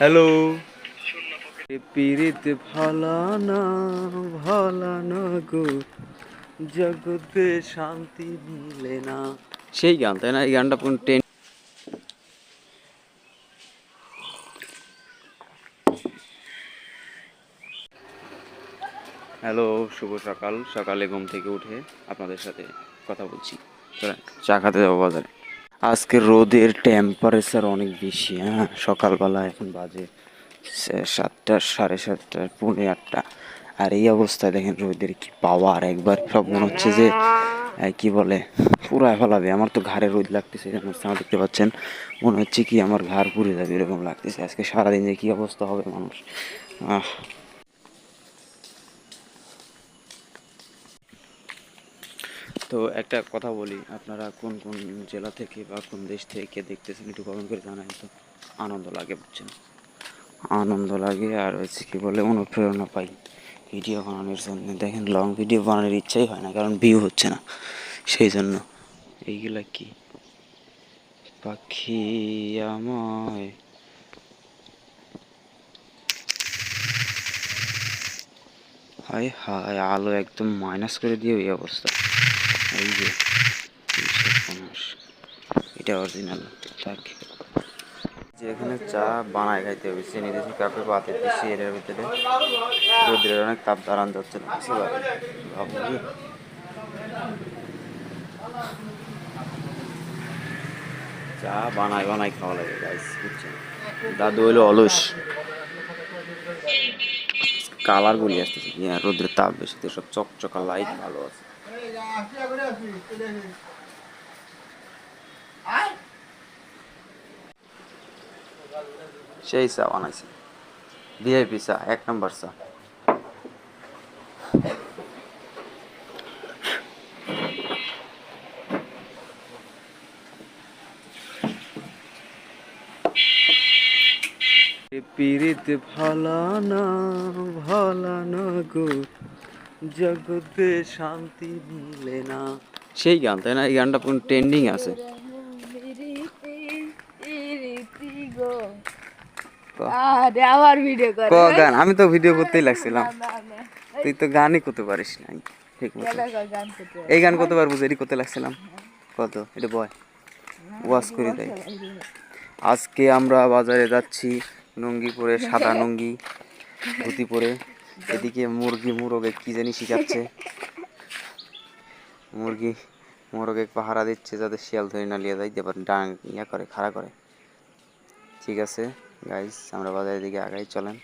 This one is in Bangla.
হ্যালো পীড়িত ভালানা ভালানা গো। জগতে শান্তি মিলে না। সেই গান তাই না? এই গানটা পুরো টেন হ্যালো শুভ সকাল। সকালে ঘুম থেকে উঠে আপনাদের সাথে কথা বলছি। চলেন, চা খাতে যাব বাজারে। আজকে রোদের টেম্পারেচার অনেক বেশি হ্যাঁ? সকালবেলা এখন বাজে সাতটা, সাড়ে সাতটা, পৌনে আটটা। আর এই অবস্থায় দেখেন রোদের কি পাওয়ার একবার সব মনে হচ্ছে যে কি বলে, পুরাই ফেলাবে। আমার তো ঘাড়ে রোদ লাগতেছে আমার দেখতে পাচ্ছেন। মনে হচ্ছে কি আমার ঘাড় পুড়ে যাবে, এরকম লাগতেছে। আজকে সারাদিন যে কি অবস্থা হবে মানুষ, আহ। তো একটা কথা বলি, আপনারা কোন কোন জেলা থেকে বা কোন দেশ থেকে দেখতেছেন একটু কমেন্ট করে জানাই তো। আনন্দ লাগে, বুঝছেন? আনন্দ লাগে আর হচ্ছে কী বলে, অনুপ্রেরণা পাই। ভিডিও বানানোর জন্য। দেখেন লং ভিডিও বানানোর ইচ্ছাই হয় না, কারণ ভিউ হচ্ছে না। সেই জন্য এইগুলা কি? পাখি আমায় হায় হায়, আলো একদম মাইনাস করে দিয়ে এই অবস্থা। এই যে এটা অরিজিনাল থাক যে এখানে চা বানায় খাইতে হবে, চিনি দিয়েছি কাপে পাতে দিয়েছি এর ভিতরে রোদ্রের অনেক তাপ দাঁড়ান যাচ্ছে না বুঝতে চা বানায় বানায় খাওয়া লাগে গাইস বুঝছেন? দাদু হইল অলস। কালার গুলি আসতেছে রোদ্রের তাপ বেশি, তো সব চকচকা লাইট ভালো আছে। সেই চা বানাইছে। ভিআইপি চা এক নম্বর চা। পীড়িত ভালানা ভালানা গো। জগতে শান্তি মিলে না। সেই গান তাই না? এই গানটা পুরো ট্রেন্ডিং আছে। আবার ভিডিও করে। ক গান? আমি তো ভিডিও করতেই লাগছিলাম। তুই তো গানই করতে পারিস নাই ঠিক মতো। গান করতে এই গান কতবার বুঝে এডি করতে লাগছিলাম। কত? এটা বয়। ওয়াশ করে দেয় আজকে আমরা বাজারে যাচ্ছি লুঙ্গি পরে সাদা লুঙ্গি ধুতি পরে। এদিকে মুরগি মুরগে কি জানি শিখাচ্ছে। মুরগি মোরগে পাহারা দিচ্ছে যাতে শিয়াল ধরে না লিয়ে যায় এবার ডাং ইয়া করে, খাড়া করে। ঠিক আছে গাইস আমরা বাজারের দিকে আগাই, চলেন।